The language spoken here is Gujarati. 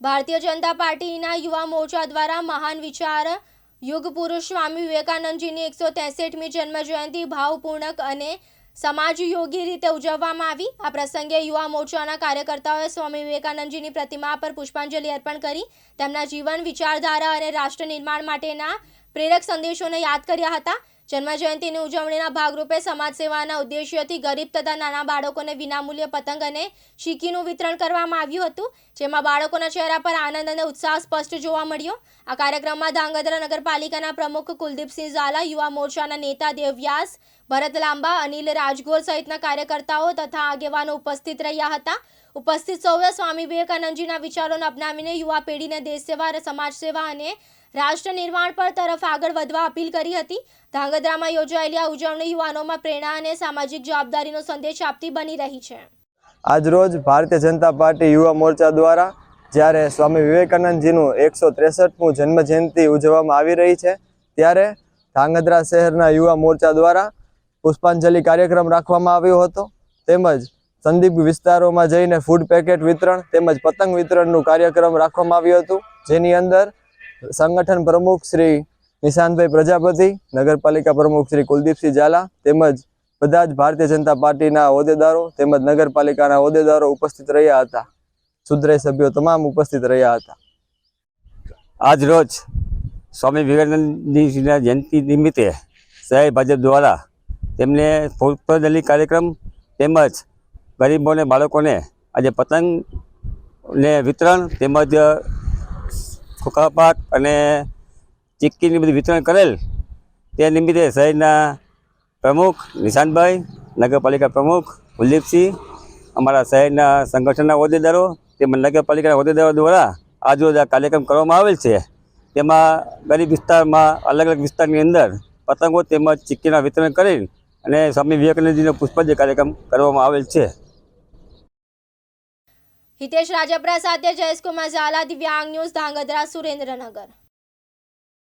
ભારતીય જનતા પાર્ટીના યુવા મોરચા દ્વારા મહાન વિચાર યુગ પુરુષ સ્વામી વિવેકાનંદજીની એકસો તેસઠમી જન્મજયંતિ ભાવપૂર્ણક અને સમાજયોગી રીતે ઉજવવામાં આવી. આ પ્રસંગે યુવા મોરચાના કાર્યકર્તાઓએ સ્વામી વિવેકાનંદજીની પ્રતિમા પર પુષ્પાંજલિ અર્પણ કરી, તેમના જીવન વિચારધારા અને રાષ્ટ્ર નિર્માણ માટેના પ્રેરક સંદેશોને યાદ કર્યા હતા. જન્મજયંતિની ઉજવણીના ભાગરૂપે સમાજ સેવાના ઉદ્દેશ્યથી ગરીબ તથા નાના બાળકોને વિનામૂલ્ય પતંગ અને શીકીનું વિતરણ કરવામાં આવ્યું હતું, જેમાં બાળકોના ચહેરા પર આનંદ અને ઉત્સાહ સ્પષ્ટ જોવા મળ્યો. આ કાર્યક્રમમાં ધાંગધ્રા નગરપાલિકાના પ્રમુખ કુલદીપસિંહ ઝાલા, યુવા મોરચાના નેતા દેવવ્યાસ, ભરત લાંબા, અનિલ રાજગોર સહિતના કાર્યકર્તાઓ તથા આગેવાનો ઉપસ્થિત રહ્યા હતા. ઉપસ્થિત સૌએ સ્વામી વિવેકાનંદજીના વિચારોને અપનાવીને યુવા પેઢીને દેશ સેવા સમાજ સેવા અને રાષ્ટ્ર નિર્માણ પર તરફ આગળ વધવા અપીલ કરી હતી. ધાંગધ્રામાં યોજાયેલી આ ઉજવણી યુવાનોમાં પ્રેરણા અને સામાજિક જવાબદારીનો સંદેશ આપતી બની રહી છે. આજરોજ ભારતીય જનતા પાર્ટી યુવા મોરચા દ્વારા જ્યારે સ્વામી વિવેકાનંદજીનું એકસો ત્રેસઠમું જન્મજયંતિ ઉજવવામાં આવી રહી છે, ત્યારે ધાંગધ્રા શહેરના યુવા મોરચા દ્વારા પુષ્પાંજલિ કાર્યક્રમ રાખવામાં આવ્યો હતો. તેમજ સંદીપ વિસ્તારોમાં જઈને ફૂડ પેકેટ વિતરણ તેમજ પતંગ વિતરણનું કાર્યક્રમ રાખવામાં આવ્યું હતું. જેની અંદર સંગઠન પ્રમુખ શ્રી નિશાંતભાઈ પ્રજાપતિ, નગરપાલિકા પ્રમુખ શ્રી કુલદીપસિંહ ઝાલા તેમજ બધા જ ભારતીય જનતા પાર્ટીના હોદ્દેદારો તેમજ નગરપાલિકાના હોદ્દેદારો ઉપસ્થિત રહ્યા હતા. સુધરાઈ સભ્યો તમામ ઉપસ્થિત રહ્યા હતા. આજ રોજ સ્વામી વિવેકાનંદજીના જયંતિ નિમિત્તે શહેર ભાજપ દ્વારા તેમને પુષ્પાંજલિ કાર્યક્રમ તેમજ ગરીબોને, બાળકોને આજે પતંગને વિતરણ તેમજ ખોખાપાક અને ચીક્કીની બધી વિતરણ કરેલ તે નિમિત્તે શહેરના પ્રમુખ નિશાંતભાઈ નગરપાલિકા પ્રમુખ કુલદીપસિંહ, અમારા શહેરના સંગઠનના હોદ્દેદારો તેમજ નગરપાલિકાના હોદ્દેદારો દ્વારા આજરોજ આ કાર્યક્રમ કરવામાં આવેલ છે. તેમાં ગરીબ વિસ્તારમાં અલગ અલગ વિસ્તારની અંદર પતંગો તેમજ ચીક્કીના વિતરણ કરી અને સ્વામી વિવેકાનંદજીનો પુષ્પાંજલિ કાર્યક્રમ કરવામાં આવેલ છે. હિતેશ રાજપરા સાથે જયેશકુમાર ઝાલા દિવ્યાંગ ન્યૂઝ ધાંગધ્રા સુરેન્દ્રનગર.